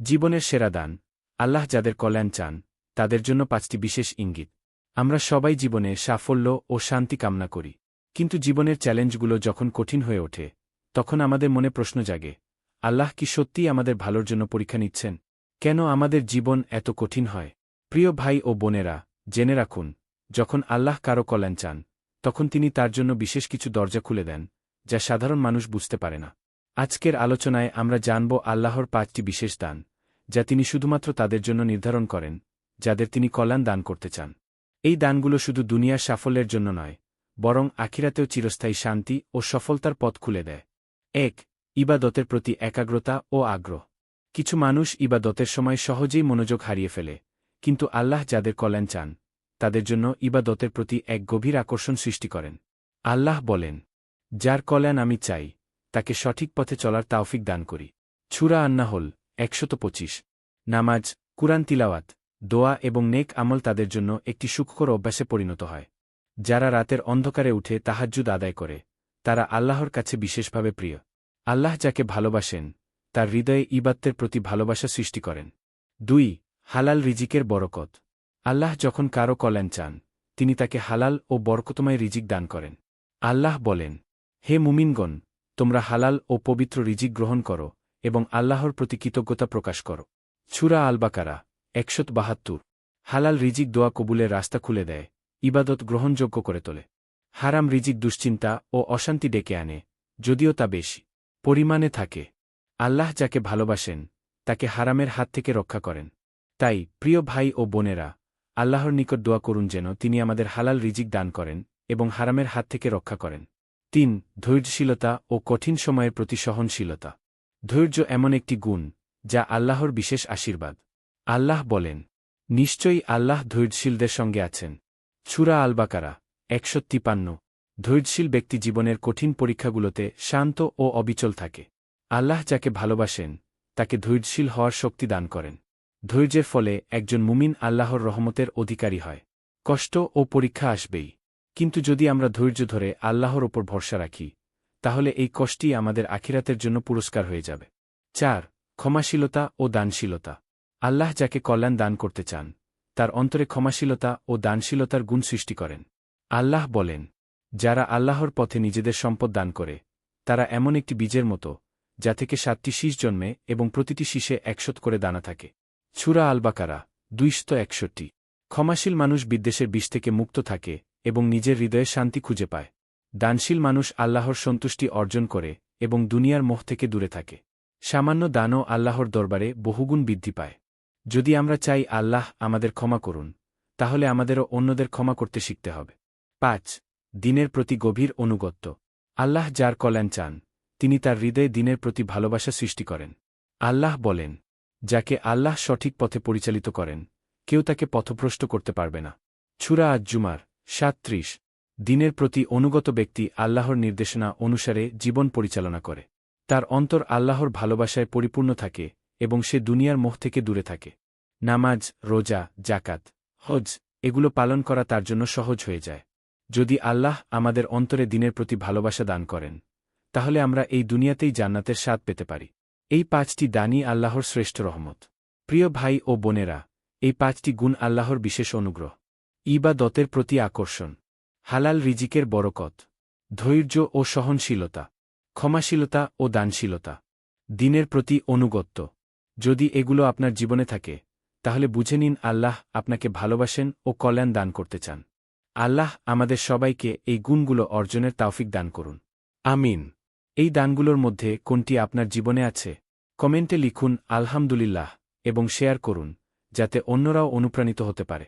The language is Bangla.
জীবনের সেরা দান। আল্লাহ যাদের কল্যাণ চান, তাদের জন্য পাঁচটি বিশেষ ইঙ্গিত। আমরা সবাই জীবনে সাফল্য ও শান্তি কামনা করি, কিন্তু জীবনের চ্যালেঞ্জগুলো যখন কঠিন হয়ে ওঠে, তখন আমাদের মনে প্রশ্ন জাগে, আল্লাহ কি সত্যিই আমাদের ভালোর জন্য পরীক্ষা নিচ্ছেন? কেন আমাদের জীবন এত কঠিন হয়? প্রিয় ভাই ও বোনেরা, জেনে রাখুন, যখন আল্লাহ কারও কল্যাণ চান, তখন তিনি তার জন্য বিশেষ কিছু দরজা খুলে দেন, যা সাধারণ মানুষ বুঝতে পারে না। আজকের আলোচনায় আমরা জানব আল্লাহর পাঁচটি বিশেষ দান। যা তিনি শুধুমাত্র তাদের জন্য নির্ধারণ করেন, যাদের তিনি কল্যাণ দান করতে চান। এই দানগুলো শুধু দুনিয়ার সাফল্যের জন্য নয়, বরং আখিরাতেও চিরস্থায়ী শান্তি ও সফলতার পথ খুলে দেয়। এক, ইবাদতের প্রতি একাগ্রতা ও আগ্রহ। কিছু মানুষ ইবাদতের সময় সহজেই মনোযোগ হারিয়ে ফেলে, কিন্তু আল্লাহ যাদের কল্যাণ চান, তাদের জন্য ইবাদতের প্রতি এক গভীর আকর্ষণ সৃষ্টি করেন। আল্লাহ বলেন, যার কল্যাণ আমি চাই, তাকে সঠিক পথে চলার তাওফিক দান করি। ছুরা আন্না হল একশত পঁচিশ। নামাজ, কুরআন তিলাওয়াত, দোয়া এবং নেক আমল তাদের জন্য একটি সুখকর অভ্যাসে পরিণত হয়। যারা রাতের অন্ধকারে উঠে তাহাজ্জুদ আদায় করে, তারা আল্লাহর কাছে বিশেষভাবে প্রিয়। আল্লাহ যাকে ভালোবাসেন, তার হৃদয়ে ইবাত্তের প্রতি ভালোবাসা সৃষ্টি করেন। দুই, হালাল রিজিকের বরকত। আল্লাহ যখন কারও কল্যাণ চান, তিনি তাকে হালাল ও বরকতময় রিজিক দান করেন। আল্লাহ বলেন, হে মুমিনগণ, তোমরা হালাল ও পবিত্র রিজিক গ্রহণ করো এবং আল্লাহর প্রতি কৃতজ্ঞতা প্রকাশ করো। ছুরা আলবাকারা, একশত বাহাত্তর। হালাল রিজিক দোয়া কবুলের রাস্তা খুলে দেয়, ইবাদত গ্রহণযোগ্য করে তোলে। হারাম রিজিক দুশ্চিন্তা ও অশান্তি ডেকে আনে, যদিও তা বেশি। পরিমাণে থাকে। আল্লাহ যাকে ভালোবাসেন, তাকে হারামের হাত থেকে রক্ষা করেন। তাই, প্রিয় ভাই ও বোনেরা, আল্লাহর নিকট দোয়া করুন যেন তিনি আমাদের হালাল রিজিক দান করেন এবং হারামের হাত থেকে রক্ষা করেন। তিন, ধৈর্যশীলতা ও কঠিন সময়ের প্রতি সহনশীলতা। ধৈর্য এমন একটি গুণ, যা আল্লাহর বিশেষ আশীর্বাদ। আল্লাহ বলেন, নিশ্চয়ই আল্লাহ ধৈর্যশীলদের সঙ্গে আছেন। ছুরা আলবাকারা, একশো তিপান্ন ধৈর্যশীল ব্যক্তি জীবনের কঠিন পরীক্ষাগুলোতে শান্ত ও অবিচল থাকে। আল্লাহ যাকে ভালোবাসেন, তাকে ধৈর্যশীল হওয়ার শক্তি দান করেন। ধৈর্যের ফলে একজন মুমিন আল্লাহর রহমতের অধিকারী হয়। কষ্ট ও পরীক্ষা আসবেই। কিন্তু যদি আমরা ধৈর্য ধরে আল্লাহর ওপর ভরসা রাখি তাহলে এই কষ্টই আমাদের আখিরাতের জন্য পুরস্কার হয়ে যাবে। চার, ক্ষমাশীলতা ও দানশীলতা। আল্লাহ যাকে কল্যাণ দান করতে চান, তার অন্তরে ক্ষমাশীলতা ও দানশীলতার গুণ সৃষ্টি করেন। আল্লাহ বলেন, যারা আল্লাহর পথে নিজেদের সম্পদ দান করে, তারা এমন একটি বীজের মতো, যা থেকে সাতটি শীষ জন্মে এবং প্রতিটি শীষে একশত করে দানা থাকে। ছুরা আলবাকারা, দুইশত একষট্টি। ক্ষমাশীল মানুষ বিদ্বেষের বিষ থেকে মুক্ত থাকে এবং নিজের হৃদয়ে শান্তি খুঁজে পায়। দানশীল মানুষ আল্লাহর সন্তুষ্টি অর্জন করে এবং দুনিয়ার মোহ থেকে দূরে থাকে। সামান্য দানও আল্লাহর দরবারে বহুগুণ বৃদ্ধি পায়। যদি আমরা চাই আল্লাহ আমাদের ক্ষমা করুন, তাহলে আমাদেরও অন্যদের ক্ষমা করতে শিখতে হবে। পাঁচ, দিনের প্রতি গভীর অনুগত্য। আল্লাহ যার কল্যাণ চান, তিনি তার হৃদয়ে দিনের প্রতি ভালোবাসা সৃষ্টি করেন। আল্লাহ বলেন, যাকে আল্লাহ সঠিক পথে পরিচালিত করেন, কেউ তাকে পথভ্রষ্ট করতে পারবে না। ছুরা আজ জুমার সাতত্রিশ দিনের প্রতি অনুগত ব্যক্তি আল্লাহর নির্দেশনা অনুসারে জীবন পরিচালনা করে। তার অন্তর আল্লাহর ভালোবাসায় পরিপূর্ণ থাকে এবং সে দুনিয়ার মোহ থেকে দূরে থাকে। নামাজ, রোজা জাকাত হজ, এগুলো পালন করা তার জন্য সহজ হয়ে যায়। যদি আল্লাহ আমাদের অন্তরে দিনের প্রতি ভালোবাসা দান করেন, তাহলে আমরা এই দুনিয়াতেই জান্নাতের স্বাদ পেতে পারি। এই পাঁচটি দানই আল্লাহর শ্রেষ্ঠ রহমত। প্রিয় ভাই ও বোনেরা, এই পাঁচটি গুণ আল্লাহর বিশেষ অনুগ্রহ। ইবা দতের প্রতি আকর্ষণ। হালাল রিজিকের বরকত, ধৈর্য ও সহনশীলতা, ক্ষমাশীলতা ও দানশীলতা, দিনের প্রতি অনুগত্য। যদি এগুলো আপনার জীবনে থাকে, তাহলে বুঝে নিন আল্লাহ আপনাকে ভালোবাসেন ও কল্যাণ দান করতে চান। আল্লাহ আমাদের সবাইকে এই গুণগুলো অর্জনের তাওফিক দান করুন। আমিন। এই দানগুলোর মধ্যে কোনটি আপনার জীবনে আছে, কমেন্টে লিখুন আলহামদুলিল্লাহ এবং শেয়ার করুন, যাতে অন্যরাও অনুপ্রাণিত হতে পারে।